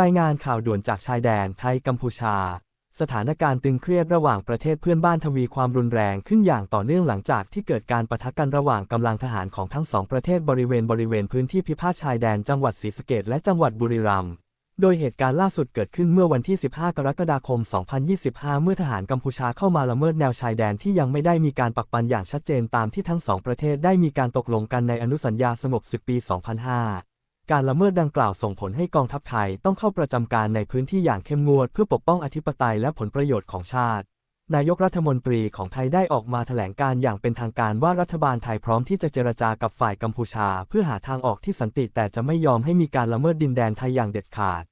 รายงานข่าวด่วนจากชายแดนไทยกัมพูชา สถานการณ์ตึงเครียดระหว่างประเทศเพื่อนบ้านทวีความรุนแรงขึ้นอย่างต่อเนื่องหลังจากที่เกิดการปะทะกันระหว่างกำลังทหารของทั้งสองประเทศบริเวณบริเวณพื้นที่พิพาทชายแดนจังหวัดศรีสะเกษและจังหวัดบุรีรัมย์โดยเหตุการณ์ล่าสุดเกิดขึ้นเมื่อวันที่ 15 กรกฎาคม 2025 เมื่อทหารกัมพูชาเข้ามาละเมิดแนวชายแดนที่ยังไม่ได้มีการปักปันอย่างชัดเจนตามที่ทั้งสองประเทศได้มีการตกลงกันในอนุสัญญาสงบศึกปี 2005 การละเมิดดังกล่าวส่งผลให้กองทัพไทยต้องเข้าประจำการในพื้นที่อย่างเข้มงวดเพื่อปกป้องอธิปไตยและผลประโยชน์ของชาติ นายกรัฐมนตรีของไทยได้ออกมาแถลงการอย่างเป็นทางการว่ารัฐบาลไทยพร้อมที่จะเจรจากับฝ่ายกัมพูชา เพื่อหาทางออกที่สันติแต่จะไม่ยอมให้มีการละเมิดดินแดนไทยอย่างเด็ดขาด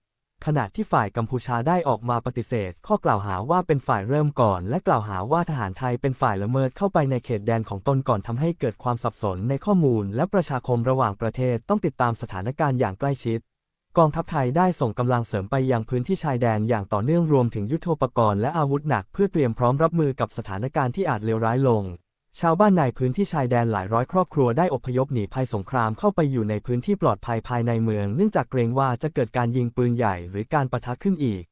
ขณะที่ฝ่ายกัมพูชาได้ออกมาปฏิเสธ ข้อกล่าวหาว่าเป็นฝ่ายเริ่มก่อน และกล่าวหาว่าทหารไทยเป็นฝ่ายละเมิดเข้าไปในเขตแดนของตนก่อนทำให้เกิดความสับสนในข้อมูล และประชาคมระหว่างประเทศต้องติดตามสถานการณ์อย่างใกล้ชิด กองทัพไทยได้ส่งกำลังเสริมไปยังพื้นที่ชายแดนอย่างต่อเนื่องรวมถึงยุทโธปกรณ์และอาวุธหนักเพื่อเตรียมพร้อมรับมือกับสถานการณ์ที่อาจเลวร้ายลง ชาวบ้านในพื้นที่ชายแดนหลายร้อยครอบครัวได้อพยพหนีภัยสงครามเข้าไปอยู่ในพื้นที่ปลอดภัยภายในเมือง เนื่องจากเกรงว่าจะเกิดการยิงปืนใหญ่หรือการปะทะขึ้นอีก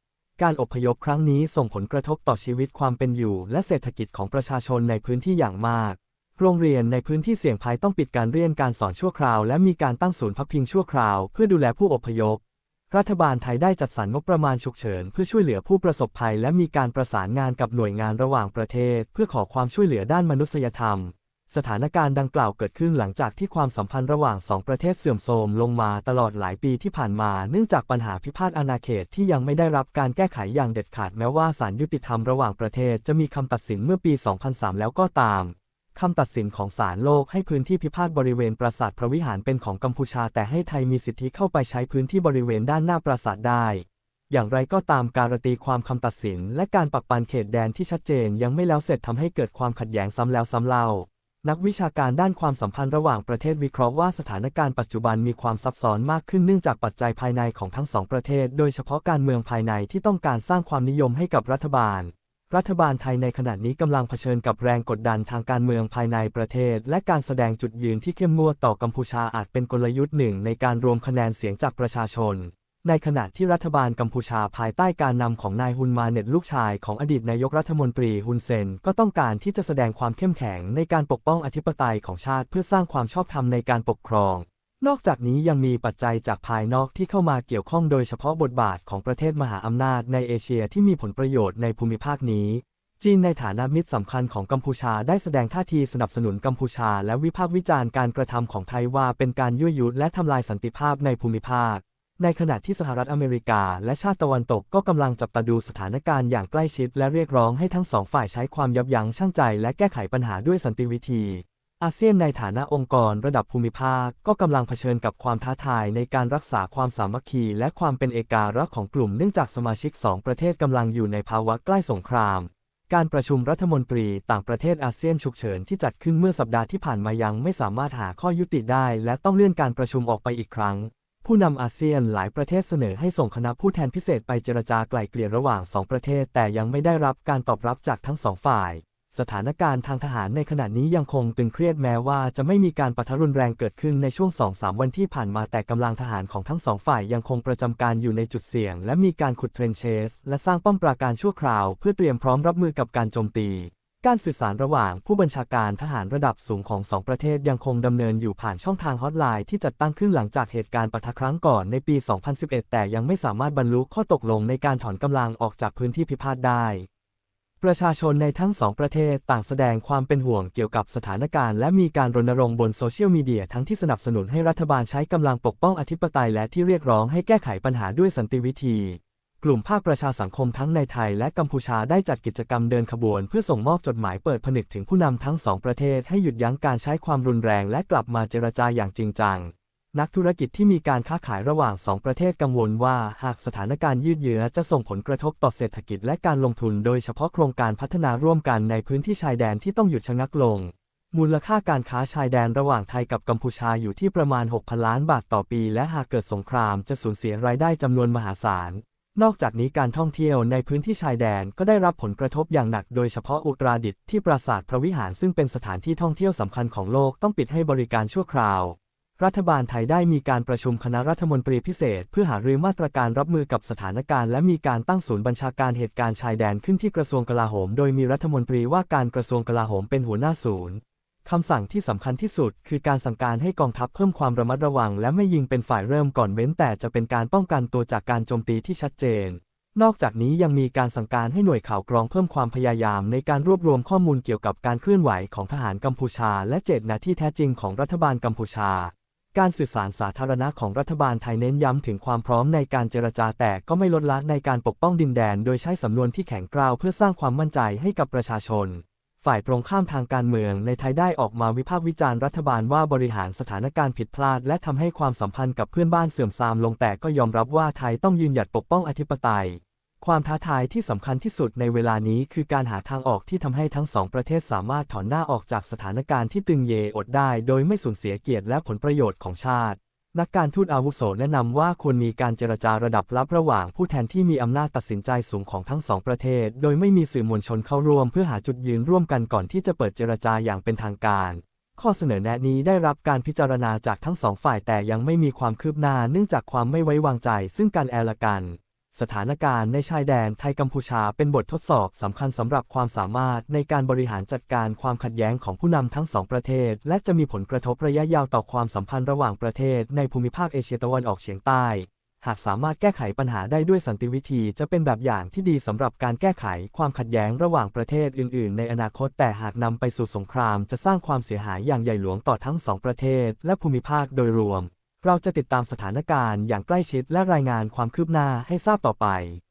การอพยพครั้งนี้ส่งผลกระทบต่อชีวิตความเป็นอยู่ และเศรษฐกิจของประชาชนในพื้นที่อย่างมาก โรงเรียนในพื้นที่เสี่ยงภัยต้องปิดการเรียนการสอนชั่วคราว และมีการตั้งศูนย์พักพิงชั่วคราว เพื่อดูแลผู้อพยพ รัฐบาลไทยได้จัดสรรงบประมาณฉุกเฉินเพื่อช่วยเหลือผู้ประสบภัย และมีการประสานงานกับหน่วยงานระหว่างประเทศ เพื่อขอความช่วยเหลือด้านมนุษยธรรม สถานการณ์ดังกล่าวเกิดขึ้นหลังจากที่ความสัมพันธ์ระหว่างสองประเทศเสื่อมโทรมลงมาตลอดหลายปีที่ผ่านมาเนื่องจากปัญหาพิพาทอาณาเขตที่ยังไม่ได้รับการแก้ไขอย่างเด็ดขาดแม้ว่าศาลยุติธรรมระหว่างประเทศจะมีคำตัดสินเมื่อปี 2003 แล้วก็ตาม คำตัดสินของศาลโลกให้พื้นที่พิพาทบริเวณปราสาทพระวิหารเป็นของกัมพูชา แต่ให้ไทยมีสิทธิเข้าไปใช้พื้นที่บริเวณด้านหน้าปราสาทได้ อย่างไรก็ตามการตีความคำตัดสิน และการปักปันเขตแดนที่ชัดเจนยังไม่แล้วเสร็จทำให้เกิดความขัดแย้งซ้ำแล้วซ้ำเล่า นักวิชาการด้านความสัมพันธ์ระหว่างประเทศวิเคราะห์ว่าสถานการณ์ปัจจุบันมีความซับซ้อนมากขึ้นเนื่องจากปัจจัยภายในของทั้งสองประเทศ โดยเฉพาะการเมืองภายในที่ต้องการสร้างความนิยมให้กับรัฐบาล รัฐบาลไทยในขณะนี้กำลังเผชิญกับแรงกดดันทางการเมืองภายในประเทศ และการแสดงจุดยืนที่เข้มงวดต่อกัมพูชาอาจเป็นกลยุทธ์หนึ่งในการรวมคะแนนเสียงจากประชาชน ในขณะที่รัฐบาลกัมพูชาภายใต้การนำของนายฮุนมาเน็ตลูกชายของอดีตนายกรัฐมนตรีฮุนเซนก็ต้องการที่จะแสดงความเข้มแข็งในการปกป้องอธิปไตยของชาติเพื่อสร้างความชอบธรรมในการปกครอง นอกจากนี้ยังมีปัจจัยจากภายนอกที่เข้ามาเกี่ยวข้องโดยเฉพาะบทบาทของประเทศมหาอำนาจในเอเชียที่มีผลประโยชน์ในภูมิภาคนี้ จีนในฐานะมิตรสำคัญของกัมพูชาได้แสดงท่าทีสนับสนุนกัมพูชา และวิพากษ์วิจารณ์การกระทำของไทยว่าเป็นการยั่วยุและทำลายสันติภาพในภูมิภาค ในขณะที่สหรัฐอเมริกา และชาติตะวันตกก็กำลังจับตาดูสถานการณ์อย่างใกล้ชิด และเรียกร้องให้ทั้งสองฝ่ายใช้ความยับยั้งชั่งใจ และแก้ไขปัญหาด้วยสันติวิธี อาเซียนในฐานะองค์กรระดับภูมิภาค ก็กำลังเผชิญกับความท้าทายในการรักษาความสามัคคี และความเป็นเอกาลักษณ์ของกลุ่มเนื่องจากสมาชิกสองประเทศกำลังอยู่ในภาวะใกล้สงคราม การประชุมรัฐมนตรีต่างประเทศอาเซียนฉุกเฉินที่จัดขึ้นเมื่อสัปดาห์ที่ผ่านมายังไม่สามารถหาข้อยุติได้ และต้องเลื่อนการประชุมออกไปอีกครั้ง ผู้นำอาเซียนหลายประเทศเสนอให้ส่งคณะผู้แทนพิเศษไปเจรจาไกล่เกลี่ยระหว่างสองประเทศ แต่ยังไม่ได้รับการตอบรับจากทั้งสองฝ่าย สถานการณ์ทางทหารในขณะนี้ยังคงตึงเครียดแม้ว่าจะไม่มีการปะทะรุนแรงเกิดขึ้นในช่วง 2-3 วันที่ผ่านมาแต่กำลังทหารของทั้งสองฝ่ายยังคงประจำการอยู่ในจุดเสี่ยง และมีการขุดเทรนเชส และสร้างป้อมปราการชั่วคราว เพื่อเตรียมพร้อมรับมือกับการโจมตี การสื่อสารระหว่างผู้บัญชาการทหารระดับสูงของสองประเทศยังคงดำเนินอยู่ผ่านช่องทางฮอตไลน์ที่จัดตั้งขึ้นหลังจากเหตุการณ์ปะทะครั้งก่อนในปี 2011 แต่ยังไม่สามารถบรรลุข้อตกลงในการถอนกำลังออกจากพื้นที่พิพาทได้ ประชาชนในทั้งสองประเทศต่างแสดงความเป็นห่วงเกี่ยวกับสถานการณ์และมีการรณรงค์บนโซเชียลมีเดียทั้งที่สนับสนุนให้รัฐบาลใช้กำลังปกป้องอธิปไตยและที่เรียกร้องให้แก้ไขปัญหาด้วยสันติวิธี กลุ่มภาคประชาสังคมทั้งในไทยและกัมพูชาได้จัดกิจกรรมเดินขบวน เพื่อส่งมอบจดหมายเปิดผนึกถึงผู้นำทั้งสองประเทศให้หยุดยั้งการใช้ความรุนแรงและกลับมาเจรจาอย่างจริงจัง นักธุรกิจที่มีการค้าขายระหว่างสองประเทศกังวลว่าหากสถานการณ์ยืดเยื้อจะส่งผลกระทบต่อเศรษฐกิจและการลงทุนโดยเฉพาะโครงการพัฒนาร่วมกันในพื้นที่ชายแดนที่ต้องหยุดชะงักลง มูลค่าการค้าชายแดนระหว่างไทยกับกัมพูชาอยู่ที่ประมาณ 6,000 ล้านบาทต่อปี และหากเกิดสงครามจะสูญเสียรายได้จำนวนมหาศาล นอกจากนี้การท่องเที่ยวในพื้นที่ชายแดนก็ได้รับผลกระทบอย่างหนักโดยเฉพาะอุตราดิตถ์ที่ปราสาทพระวิหารซึ่งเป็นสถานที่ท่องเที่ยวสำคัญของโลกต้องปิดให้บริการชั่วคราว รัฐบาลไทยได้มีการประชุมคณะรัฐมนตรีพิเศษ เพื่อหารือมาตรการรับมือกับสถานการณ์และมีการตั้งศูนย์บัญชาการเหตุการณ์ชายแดนขึ้นที่กระทรวงกลาโหม โดยมีรัฐมนตรีว่าการกระทรวงกลาโหมเป็นหัวหน้าศูนย์คำสั่งที่สำคัญที่สุด คือการสั่งการให้กองทัพเพิ่มความระมัดระวัง และไม่ยิงเป็นฝ่ายเริ่มก่อนเว้นแต่จะเป็นการป้องกันตัวจากการโจมตีที่ชัดเจน นอกจากนี้ยังมีการสั่งการให้หน่วยข่าวกรองเพิ่มความพยายาม ในการรวบรวมข้อมูลเกี่ยวกับการเคลื่อนไหวของทหารกัมพูชา และเจตนาที่แท้จริงของรัฐบาลกัมพูชา การสื่อสารสาธารณะของรัฐบาลไทยเน้นย้ำถึงความพร้อมในการเจรจาแต่ก็ไม่ลดละในการปกป้องดินแดน โดยใช้สำนวนที่แข็งกร้าวเพื่อสร้างความมั่นใจให้กับประชาชน ฝ่ายตรงข้ามทางการเมืองในไทยได้ออกมาวิพากษ์วิจารณ์รัฐบาลว่าบริหารสถานการณ์ผิดพลาด และทำให้ความสัมพันธ์กับเพื่อนบ้านเสื่อมทรามลงแต่ก็ยอมรับว่าไทยต้องยืนหยัดปกป้องอธิปไตย ความท้าทายที่สำคัญที่สุดในเวลานี้คือการหาทางออกที่ทำให้ทั้งสองประเทศสามารถถอนหน้าออกจากสถานการณ์ที่ตึงเยอดได้โดยไม่สูญเสียเกียรติและผลประโยชน์ของชาติ นักการทูตอาวุโสแนะนำว่าควรมีการเจรจาระดับลับระหว่างผู้แทนที่มีอำนาจตัดสินใจสูงของทั้งสองประเทศ โดยไม่มีสื่อมวลชนเข้าร่วมเพื่อหาจุดยืนร่วมกันก่อนที่จะเปิดเจรจาอย่างเป็นทางการข้อเสนอแนะนี้ได้รับการพิจารณาจากทั้งสองฝ่ายแต่ยังไม่มีความคืบหน้าเนื่องจากความไม่ไว้วางใจซึ่งกันและกัน สถานการณ์ในชายแดนไทยกัมพูชาเป็นบททดสอบสำคัญสำหรับความสามารถในการบริหารจัดการความขัดแย้งของผู้นำทั้งสองประเทศ และจะมีผลกระทบระยะยาวต่อความสัมพันธ์ระหว่างประเทศในภูมิภาคเอเชียตะวันออกเฉียงใต้ หากสามารถแก้ไขปัญหาได้ด้วยสันติวิธีจะเป็นแบบอย่างที่ดีสำหรับการแก้ไขความขัดแย้งระหว่างประเทศอื่น ๆ ในอนาคตแต่หากนำไปสู่สงคราม จะสร้างความเสียหายอย่างใหญ่หลวงต่อทั้งสองประเทศ และภูมิภาคโดยรวม เราจะติดตามสถานการณ์อย่างใกล้ชิดและรายงานความคืบหน้าให้ทราบต่อไป